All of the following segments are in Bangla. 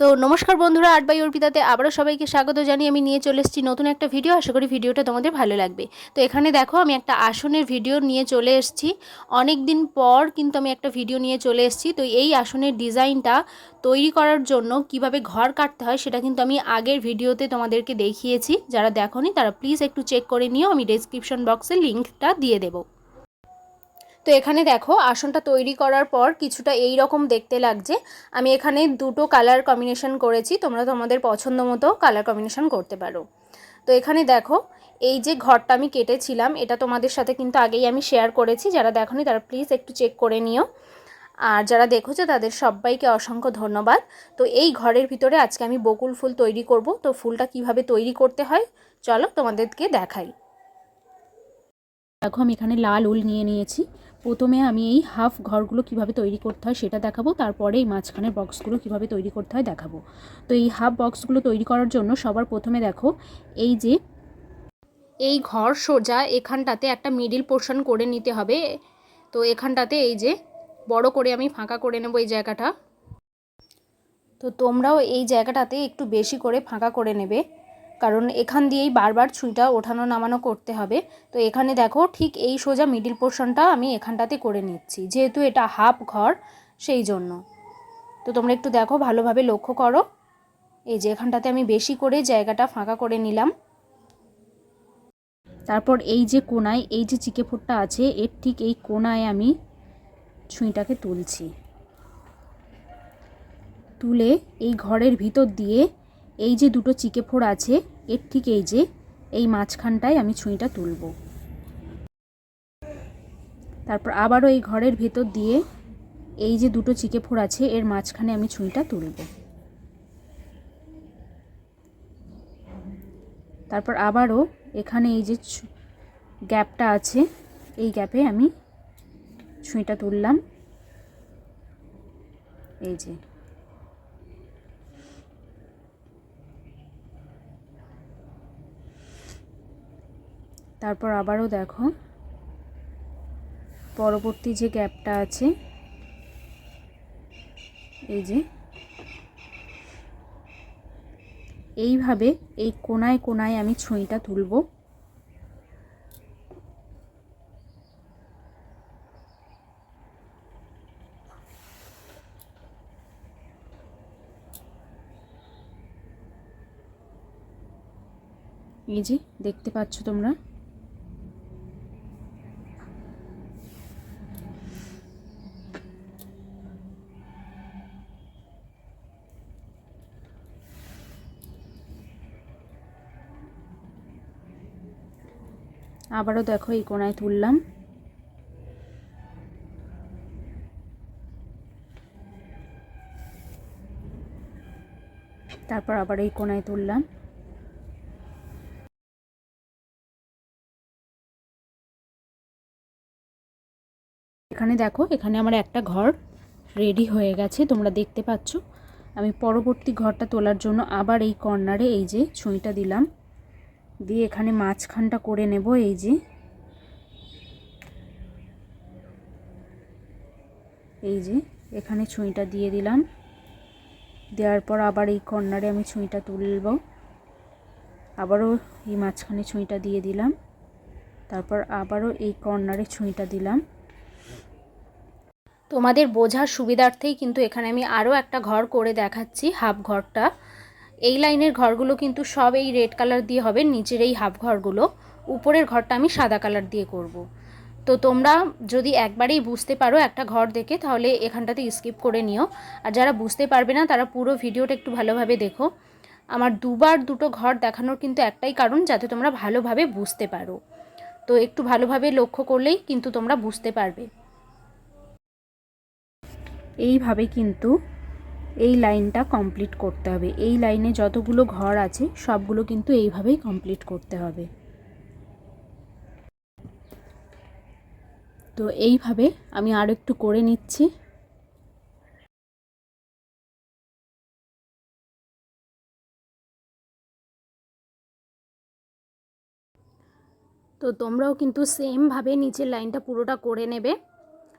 তো নমস্কার বন্ধুরা, আট বাই অর্পিতাতে আবারও সবাইকে স্বাগত জানিয়ে আমি নিয়ে চলে এসেছি নতুন একটা ভিডিও। আশা করি ভিডিওটা তোমাদের ভালো লাগবে। তো এখানে দেখো, আমি একটা আসনের ভিডিও নিয়ে চলে এসেছি। অনেক দিন পর কিন্তু আমি একটা ভিডিও নিয়ে চলে এসেছি। তো এই আসনের ডিজাইনটা তৈরি করার জন্য কীভাবে ঘর কাটতে হয় সেটা কিন্তু আমি আগের ভিডিওতে তোমাদেরকে দেখিয়েছি। যারা দেখোনি তারা প্লিজ একটু চেক করে নিও, আমি ডেসক্রিপশন বক্সে লিঙ্কটা দিয়ে দেবো। তো এখানে দেখো, আসনটা তৈরি করার পর কিছুটা এই রকম দেখতে লাগছে। আমি এখানে দুটো কালার কম্বিনেশন করেছি, তোমরা তোমাদের পছন্দ মতো কালার কম্বিনেশন করতে পারো। তো এখানে দেখো, এই যে ঘরটা আমি কেটেছিলাম, এটা তোমাদের সাথে কিন্তু আগেই আমি শেয়ার করেছি, যারা দেখোনি তারা প্লিজ একটু চেক করে নিও। আর যারা দেখেছ তাদের সবাইকে অসংখ্য ধন্যবাদ। তো এই ঘরের ভিতরে আজকে আমি বকুল ফুল তৈরি করব, তো ফুলটা কীভাবে তৈরি করতে হয়, চলো তোমাদেরকে দেখাই। দেখো, আমি এখানে লাল উল নিয়ে নিয়েছি। প্রথমে আমি এই হাফ ঘরগুলো কীভাবে তৈরি করতে হয় সেটা দেখাবো, তারপরে এই মাঝখানের বক্সগুলো কীভাবে তৈরি করতে হয় দেখাবো। তো এই হাফ বক্সগুলো তৈরি করার জন্য সবার প্রথমে দেখো, এই যে এই ঘর সোজা এখানটাতে একটা মিডিল পোর্শন করে নিতে হবে। তো এখানটাতে এই যে বড় করে আমি ফাঁকা করে নেব এই জায়গাটা। তো তোমরাও এই জায়গাটাতে একটু বেশি করে ফাঁকা করে নেবে। কারণ এখান দিয়েই বারবার ছুঁইটা ওঠানো নামানো করতে হবে। তো এখানে দেখো ঠিক এই সোজা মিডিল পোর্শনটা আমি এখানটাতে করে নিচ্ছি। যেহেতু এটা হাফ ঘর, সেই জন্য। তো তোমরা একটু দেখো, ভালোভাবে লক্ষ্য করো। এই যে এখানটাতে আমি বেশি করে জায়গাটা ফাঁকা করে নিলাম। তারপর এই যে কোনায়, এই যে চিকে ফুটটা আছে, এর ঠিক এই কোনায় আমি ছুঁইটাকে তুলছি। তুলে এই ঘরের ভিতর দিয়ে এই যে দুটো চিকে ফোড় আছে এর ঠিক এই যে, এই মাঝখানটায় আমি ছুঁইটা তুলব। তারপর আবারও এই ঘরের ভেতর দিয়ে এই যে দুটো চিকে ফোড় আছে, এর মাঝখানে আমি ছুঁইটা তুলব। তারপর আবারও এখানে এই যে গ্যাপটা আছে, এই গ্যাপে আমি ছুঁইটা তুললাম। এই যে। তারপর আবারও দেখো। পরবর্তী যে গ্যাপটা আছে, এই যে, এইভাবে এই কোনায় কোনায় আমি ছুঁইটা তুলব। এই যে, দেখতে পাচ্ছ তোমরা? আবারও দেখো এই কোনায় তুললাম। তারপর আবার এই কোনায় তুললাম। এখানে দেখো, এখানে আমার একটা ঘর রেডি হয়ে গেছে, তোমরা দেখতে পাচ্ছ। আমি পরবর্তী ঘরটা তোলার জন্য আবার এই কর্নারে এই যে ছুঁইটা দিলাম। দিয়ে এখানে মাঝখানটা করে নেব, এই যে। এই যে, এখানে ছুঁইটা দিয়ে দিলাম। দেওয়ার পর আবার এই কর্নারে আমি ছুঁইটা তুলব। আবারও এই মাঝখানে ছুঁইটা দিয়ে দিলাম। তারপর আবারও এই কর্নারে ছুঁইটা দিলাম। তোমাদের বোঝার সুবিধার্থেই কিন্তু এখানে আমি আরও একটা ঘর করে দেখাচ্ছি, হাফ ঘরটা। এই লাইনের ঘরগুলো কিন্তু সব এই রেড কালার দিয়ে হবে, নিচের এই হাফ ঘরগুলো। উপরের ঘরটা আমি সাদা কালার দিয়ে করব। তো তোমরা যদি একবারেই বুঝতে পারো একটা ঘর দেখে, তাহলে এখানটাতে স্কিপ করে নিও। আর যারা বুঝতে পারবে না, তারা পুরো ভিডিওটা একটু ভালোভাবে দেখো। আমার দুবার দুটো ঘর দেখানোর কিন্তু একটাই কারণ, যাতে তোমরা ভালোভাবে বুঝতে পারো। তো একটু ভালোভাবে লক্ষ্য করলেই কিন্তু তোমরা বুঝতে পারবে। এইভাবে কিন্তু এই লাইনটা কমপ্লিট করতে হবে। এই লাইনে যতগুলো ঘর আছে, সবগুলো কিন্তু এইভাবেই কমপ্লিট করতে হবে। তো এইভাবে আমি আর একটু করে নিচ্ছি। তো তোমরাও কিন্তু সেমভাবে নিচের লাইনটা পুরোটা করে নেবে।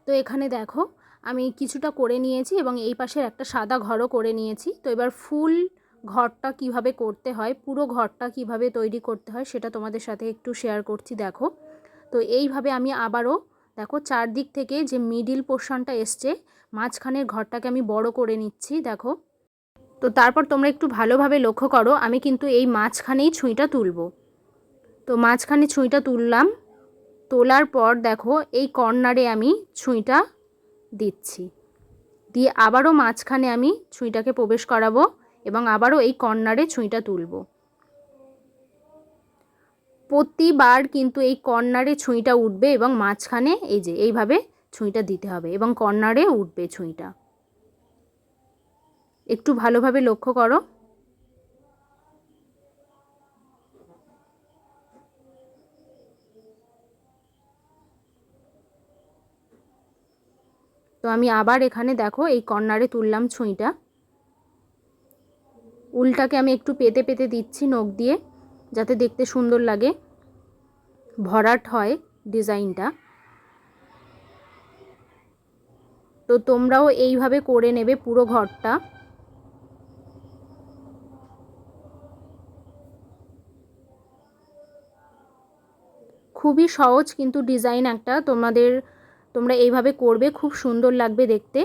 তো এখানে দেখো আমি কিছুটা করে নিয়েছি এবং এই পাশের একটা সাদা ঘরও করে নিয়েছি। তো এবার ফুল ঘরটা কীভাবে করতে হয়, পুরো ঘরটা কীভাবে তৈরি করতে হয় সেটা তোমাদের সাথে একটু শেয়ার করছি, দেখো। তো এইভাবে আমি আবারও, দেখো, চারদিক থেকে যে মিডিল পোর্শনটা এসছে, মাঝখানের ঘরটাকে আমি বড় করে নিচ্ছি, দেখো। তো তারপর তোমরা একটু ভালোভাবে লক্ষ্য করো, আমি কিন্তু এই মাঝখানেই ছুঁইটা তুলব। তো মাঝখানে ছুঁইটা তুললাম, তোলার পর দেখো, এই কর্নারে আমি ছুঁইটা দিচ্ছি। দিয়ে আবারও মাঝখানে আমি ছুঁইটাকে প্রবেশ করাবো এবং আবারও এই কর্নারে ছুঁইটা তুলব। প্রতিবার কিন্তু এই কর্নারে ছুঁইটা উঠবে এবং মাঝখানে এই যে এইভাবে ছুঁইটা দিতে হবে এবং কর্নারে উঠবে ছুঁইটা। একটু ভালোভাবে লক্ষ্য করো। তো আমি আবার এখানে দেখো এই কর্নারে তুললাম ছুঁইটা। উলটাকে আমি একটু পেতে পেতে দিচ্ছি নখ দিয়ে, যাতে দেখতে সুন্দর লাগে। ভরাট হয় ডিজাইনটা। তো তোমরাও এইভাবে করে নেবে পুরো ঘরটা। খুবই সহজ কিন্তু ডিজাইন একটা। তোমাদের তোমরা এইভাবে করবে খুব সুন্দর লাগবে দেখতে।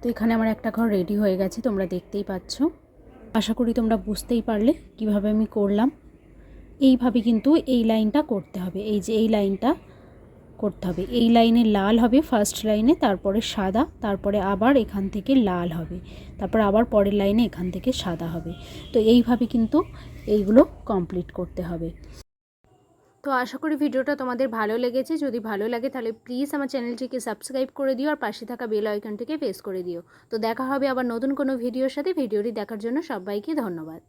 তো এখানে আমার একটা ঘর রেডি হয়ে গেছে, তোমরা দেখতেই পাচ্ছ। আশা করি তোমরা বুঝতেই পারলে কীভাবে আমি করলাম। এইভাবে কিন্তু এই লাইনটা করতে হবে, এই যে এই লাইনটা করতে হবে। এই লাইনে লাল হবে ফার্স্ট লাইনে, তারপরে সাদা, তারপরে আবার এখান থেকে লাল হবে, তারপর আবার পরের লাইনে এখান থেকে সাদা হবে। তো এইভাবে কিন্তু এইগুলো কমপ্লিট করতে হবে। তো আশা করি ভিডিওটা তোমাদের ভালো লেগেছে। যদি ভালো লাগে তাহলে প্লিজ আমার চ্যানেলটিকে সাবস্ক্রাইব করে দিও আর পাশে থাকা বেল আইকনটিকে প্রেস করে দিও। তো দেখা হবে আবার নতুন কোনো ভিডিওর সাথে। ভিডিওটি দেখার জন্য সবাইকে ধন্যবাদ।